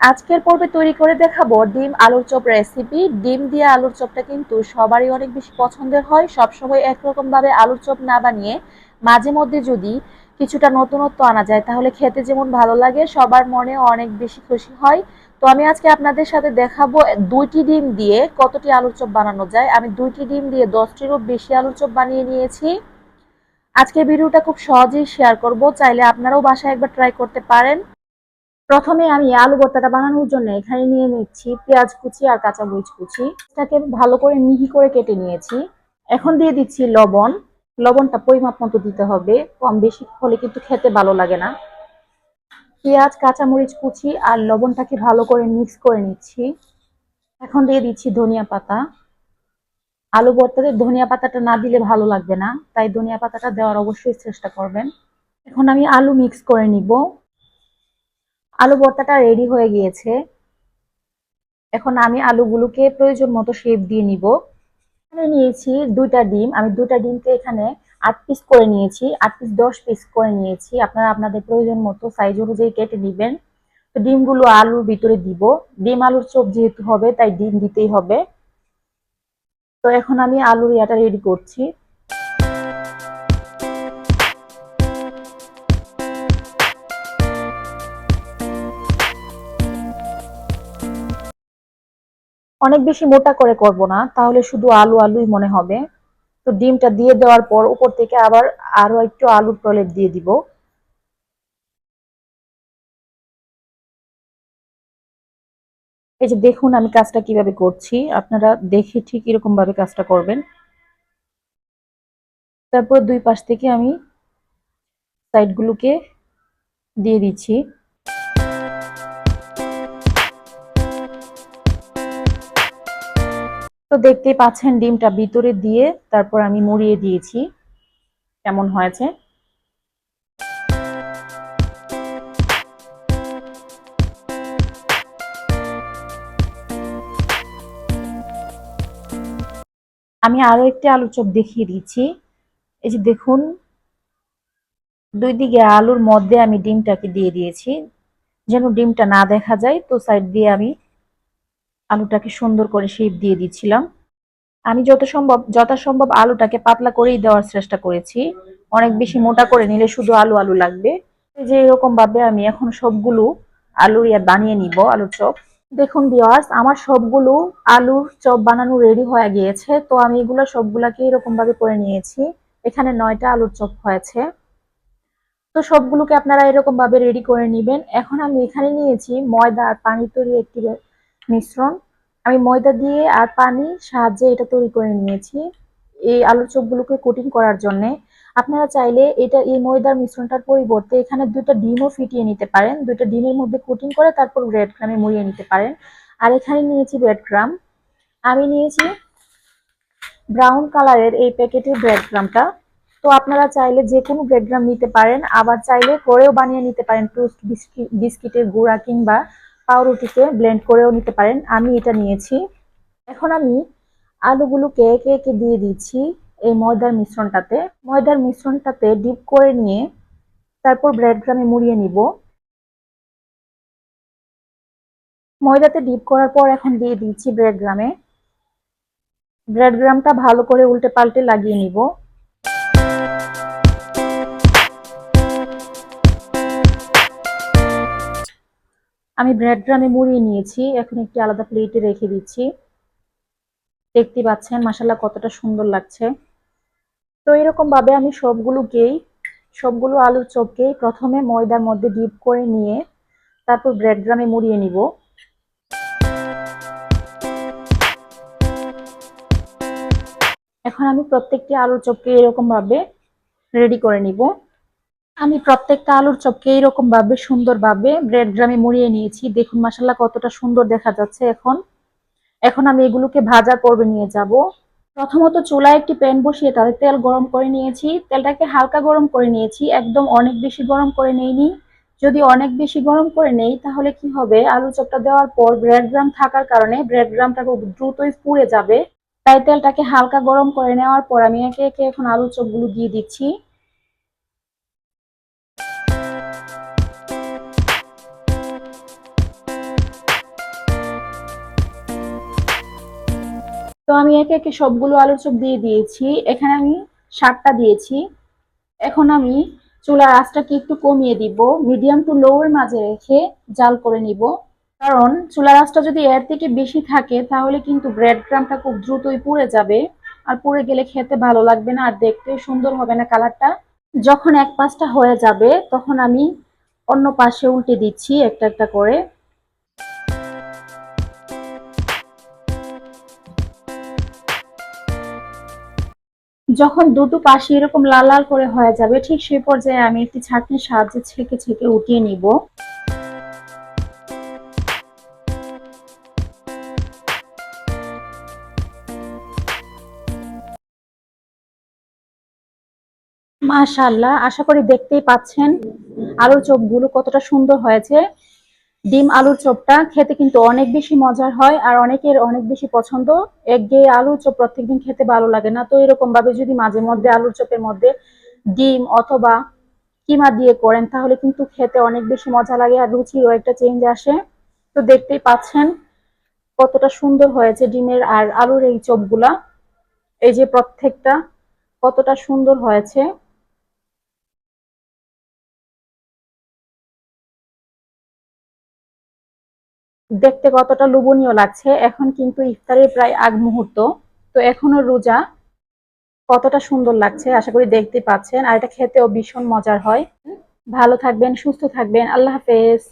আজকের পর্বে তৈরি করে দেখাবো ডিম আলুর চপ রেসিপি ডিম দিয়ে আলুর চপটা কিন্তু সবারই অনেক বেশি পছন্দের হয়। সবসময় একরকম ভাবে আলুর চপ না বানিয়ে মাঝে মধ্যে যদি কিছুটা নতুনত্ব আনা যায়, তাহলে খেতে যেমন ভালো লাগে, সবার মনে অনেক বেশি খুশি হয়। তো আমি আজকে আপনাদের সাথে দেখাবো দুইটি ডিম দিয়ে কতটি আলুর চপ বানানো যায়। আমি দুইটি ডিম দিয়ে দশটিরও বেশি আলুর চপ বানিয়ে নিয়েছি। আজকের ভিডিওটা খুব সহজেই শেয়ার করব। চাইলে আপনারাও বাসায় একবার ট্রাই করতে পারেন। প্রথমে আমি আলু ভর্তাটা বানানোর জন্য এখানে নিয়ে নিচ্ছি পেঁয়াজ কুচি আর কাঁচা মরিচ কুচি। এটাকে ভালো করে মিহি করে কেটে নিয়েছি। এখন দিয়ে দিচ্ছি লবণ। লবণটা পরিমাপ মতো দিতে হবে। কম বেশি হলে কিন্তু খেতে ভালো লাগে না। পেঁয়াজ কাঁচা মরিচ কুচি আর লবণটাকে ভালো করে মিক্স করে নিচ্ছি। এখন দিয়ে দিচ্ছি ধনিয়া পাতা। আলু ভর্তাতে ধনিয়া পাতাটা না দিলে ভালো লাগবে না, তাই ধনিয়া পাতাটা দেওয়ার অবশ্যই চেষ্টা করবেন। এখন আমি আলু মিক্স করে নিব। আলু ভর্তাটা রেডি হয়ে গিয়েছে। এখন আমি আলুগুলোকে প্রয়োজন মতো শেপ দিয়ে নিব। এখানে নিয়েছি দুইটা ডিম। আমি দুইটা ডিমকে এখানে আট পিস করে নিয়েছি। আট পিস দশ পিস করে নিয়েছি। আপনারা আপনাদের প্রয়োজন মতো সাইজ অনুযায়ী কেটে নেবেন। তো ডিমগুলো আলুর ভিতরে দিব। ডিম আলুর চপ যেহেতু হবে, তাই ডিম দিতেই হবে। তো এখন আমি আলুর ইয়াটা রেডি করছি। অনেক বেশি মোটা করে করব না, তাহলে শুধু আলু আলুই মনে হবে। তো ডিমটা দিয়ে দেওয়ার পর উপর থেকে আবার আরও একটু আলুর প্রলেপ দিয়ে দিব। এই যে দেখুন আমি কাজটা কীভাবে করছি, আপনারা দেখে ঠিক এরকম ভাবে কাজটা করবেন। তারপর দুই পাশ থেকে আমি সাইডগুলোকে দিয়ে দিচ্ছি। তো দেখতেই পাচ্ছেন ডিমটা ভিতরে দিয়ে তারপর আমি মুড়িয়ে দিয়েছি। কেমন হয়েছে? আমি আরও একটি আলু চপ দেখিয়ে দিচ্ছি। এই যে দেখুন, দুই দিকে আলুর মধ্যে আমি ডিমটাকে দিয়ে দিয়েছি। যেন ডিমটা না দেখা যায়, তো সাইড দিয়ে আমি আলুটাকে সুন্দর করে শেপ দিয়ে দিচ্ছিলাম। আমি যত সম্ভব যথাসম্ভব আলুটাকে পাতলা করেই দেওয়ার চেষ্টা করেছি। অনেক বেশি মোটা করে নিলে শুধু আলু আলু লাগবে। যে এরকম ভাবে আমি এখন সবগুলো আলুর ইয়া বানিয়ে নিব, আলুর চপ। দেখুন ভিওয়ার্স আমার সবগুলো আলুর চপ বানানো রেডি হয়ে গিয়েছে। তো আমি এগুলো সবগুলাকে এরকম ভাবে করে নিয়েছি। এখানে নয়টা আলুর চপ হয়েছে। তো সবগুলোকে আপনারা এরকম ভাবে রেডি করে নেবেন। এখন আমি এখানে নিয়েছি ময়দা আর পানি তৈরি একটি মিশ্রণ। আমি ময়দা দিয়ে আর পানি সাহায্যে এটা তৈরি করে নিয়েছি এই আলুর চপগুলোকে কোটিং করার জন্য। আপনারা চাইলে এটা এই ময়দার মিশ্রণটার পরিবর্তে এখানে দুটো ডিমও ফিটিয়ে নিতে পারেন। দুইটা ডিমের মধ্যে কোটিং করে তারপর ব্রেড ক্রামে মুড়িয়ে নিতে পারেন। আর এখানে নিয়েছি ব্রেড ক্রাম আমি নিয়েছি ব্রাউন কালারের এই প্যাকেটের ব্রেড ক্রামটা তো আপনারা চাইলে যে কোনো ব্রেড ক্রাম নিতে পারেন। আবার চাইলে করেও বানিয়ে নিতে পারেন টোস্ট বিস্কিট বিস্কিটের গুঁড়া কিংবা পাউরুটিতে ব্লেন্ড করেও নিতে পারেন। আমি এটা নিয়েছি। এখন আমি আলুগুলোকে একে একে দিয়ে দিচ্ছি এই ময়দার মিশ্রণটাতে। ময়দার মিশ্রণটাতে ডিপ করে নিয়ে তারপর ব্রেড গ্রামে মুড়িয়ে নিব। ময়দাতে ডিপ করার পর এখন দিয়ে দিচ্ছি ব্রেড গ্রামে। ব্রেড গ্রামটা ভালো করে উল্টে পাল্টে লাগিয়ে নিব। আমি ব্রেড গ্রামে মুড়িয়ে নিয়েছি। এখন একটি আলাদা প্লেটে রেখে দিচ্ছি। দেখতে পাচ্ছেন মাসাল্লাহ কতটা সুন্দর লাগছে। তো এরকম ভাবে আমি সবগুলোকেই, সবগুলো আলুর চপকেই প্রথমে ময়দার মধ্যে ডিপ করে নিয়ে তারপর ব্রেড মুড়িয়ে নিব। এখন আমি প্রত্যেকটি আলুর চপকে এরকম ভাবে রেডি করে নিব। আমি প্রত্যেকটা আলুর চপকে এইরকম ভাবে সুন্দরভাবে ব্রেড গ্রামে মুড়িয়ে নিয়েছি। দেখুন মাসাল্লাহ কতটা সুন্দর দেখা যাচ্ছে এখন। এখন আমি এগুলোকে ভাজা করবে নিয়ে যাব। প্রথমত চুলায় একটি প্যান বসিয়ে তাতে তেল গরম করে নিয়েছি। তেলটাকে হালকা গরম করে নিয়েছি। একদম অনেক বেশি গরম করে নেইনি। যদি অনেক বেশি গরম করে নেই, তাহলে কি হবে? আলু চপটা দেওয়ার পর ব্রেড গ্রাম থাকার কারণে ব্রেড গ্রামটা খুব দ্রুতই পুড়ে যাবে। তাই তেলটাকে হালকা গরম করে নেওয়ার পর আমি একে একে এখন আলু চপগুলো দিয়ে দিচ্ছি। তো আমি একে একে সবগুলো আলুর চপ দিয়ে দিয়েছি। এখানে আমি সাতটা দিয়েছি। এখন আমি চুলার আঁচটাকে একটু কমিয়ে দিব মিডিয়াম টু লোয়ের মাঝে রেখে জাল করে নিব। কারণ চুলার আঁচটা যদি এর থেকে বেশি থাকে, তাহলে কিন্তু ব্রেড ক্রামটা খুব দ্রুতই পুড়ে যাবে। আর পুড়ে গেলে খেতে ভালো লাগবে না, আর দেখতে সুন্দর হবে না কালারটা। যখন এক পাশটা হয়ে যাবে, তখন আমি অন্য পাশে উল্টে দিচ্ছি একটা একটা করে। যখন দুটো পাশে এরকম লাল লাল করে হয়ে যাবে, ঠিক সেই পর্যায়ে আমি একটি ছাঁকনির সাহায্যে ছেঁকে ছেঁকে উঠিয়ে নিব। মাশাআল্লাহ, আশা করি দেখতেই পাচ্ছেন। আলুর চোখগুলো কতটা সুন্দর হয়েছে। ডিম আলুর চপটা খেতে কিন্তু অনেক বেশি মজার হয় আর অনেকের অনেক বেশি পছন্দ। একঘেয়ে আলুর চপ প্রত্যেকদিন খেতে ভালো লাগে না। তো এরকম ভাবে যদি মাঝে মধ্যে আলুর চপের মধ্যে ডিম অথবা কিমা দিয়ে করেন, তাহলে কিন্তু খেতে অনেক বেশি মজা লাগে আর রুচিরও একটা চেঞ্জ আসে। তো দেখতেই পাচ্ছেন কতটা সুন্দর হয়েছে ডিমের আর আলুর এই চপগুলা। এই যে প্রত্যেকটা কতটা সুন্দর হয়েছে। দেখতে কতটা লোভনীয় লাগছে। এখন কিন্তু ইফতারের প্রায় আগ মুহূর্ত। তো এখনও রোজা কতটা সুন্দর লাগছে আশা করি দেখতে পাচ্ছেন। আর এটা খেতেও ভীষণ মজার হয়। ভালো থাকবেন, সুস্থ থাকবেন। আল্লাহ হাফেজ।